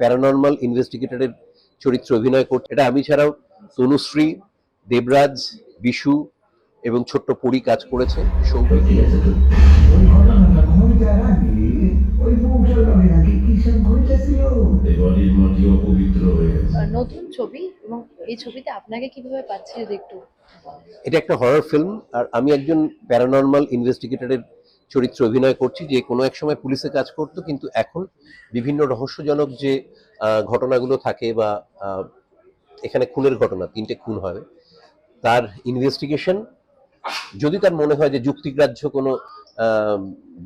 Paranormal ইনভেস্টিগেটরের চরিত্রে অভিনয় করছে। এটা আমি ছাড়াও তনুশ্রী দেবরাজ বিশু এবং ছোট্ট পরি কাজ করেছে সৌভিক। নতুন ছবি এবং এই ছবিতে আপনাকে কীভাবে পাচ্ছি যদি একটু এটা একটা হরর ফিল্ম আর আমি একজন প্যারানর্মাল ইনভেস্টিগেটরের চরিত্রে অভিনয় করছি, যে কোনো এক সময় পুলিশে কাজ করতো, কিন্তু এখন বিভিন্ন রহস্যজনক যে ঘটনাগুলো থাকে বা এখানে খুনের ঘটনা, তিনটে খুন হবে তার ইনভেস্টিগেশন যদি তার মনে হয় যে যুক্তিগ্রাহ্য কোনো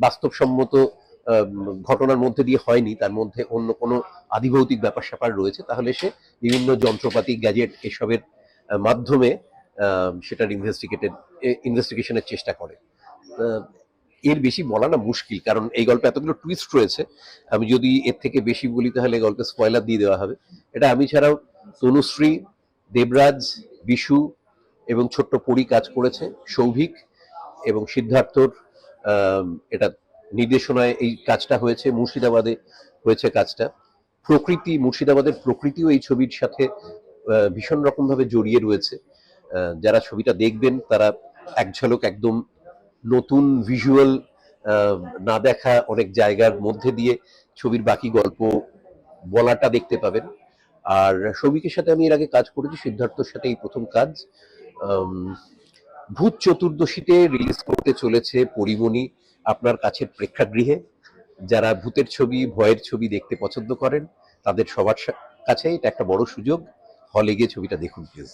বাস্তবসম্মত ঘটনার মধ্যে দিয়ে হয়নি, তার মধ্যে অন্য কোনো আধিভৌতিক ব্যাপার স্যাপার রয়েছে, তাহলে সে বিভিন্ন যন্ত্রপাতি গ্যাজেট এসবের মাধ্যমে সেটার ইনভেস্টিগেটেড ইনভেস্টিগেশনের চেষ্টা করে। এর বেশি বলা না মুশকিল, কারণ এই গল্পে এতগুলো টুইস্ট রয়েছে। আমি যদি এর থেকে বেশি বলি, তাহলে গল্পে স্পয়লার দিয়ে দেওয়া হবে। এটা আমি ছাড়াও তনুশ্রী, দেবরাজ, বিশু এবং ছোট্ট পরি কাজ করেছে, সৌভিক এবং সিদ্ধার্থর এটা নির্দেশনায় এই কাজটা হয়েছে, মুর্শিদাবাদে হয়েছে কাজটা। প্রকৃতি, মুর্শিদাবাদের প্রকৃতিও এই ছবির সাথে ভীষণ রকম ভাবে জড়িয়ে রয়েছে। যারা ছবিটা দেখবেন, তারা এক ঝলক একদম নতুন ভিজুয়াল না দেখা অনেক জায়গার মধ্যে দিয়ে ছবির বাকি গল্প বলাটা দেখতে পাবেন। আর সৌভিকের সাথে আমি এর আগে কাজ করেছি, সিদ্ধার্থর সাথে এই প্রথম কাজ। ভূত চতুর্দশীতে রিলিজ করতে চলেছে পরিমণি আপনার কাছের প্রেক্ষাগৃহে। যারা ভূতের ছবি, ভয়ের ছবি দেখতে পছন্দ করেন, তাদের সবার কাছে এটা একটা বড় সুযোগ। হলে গিয়ে ছবিটা দেখুন প্লিজ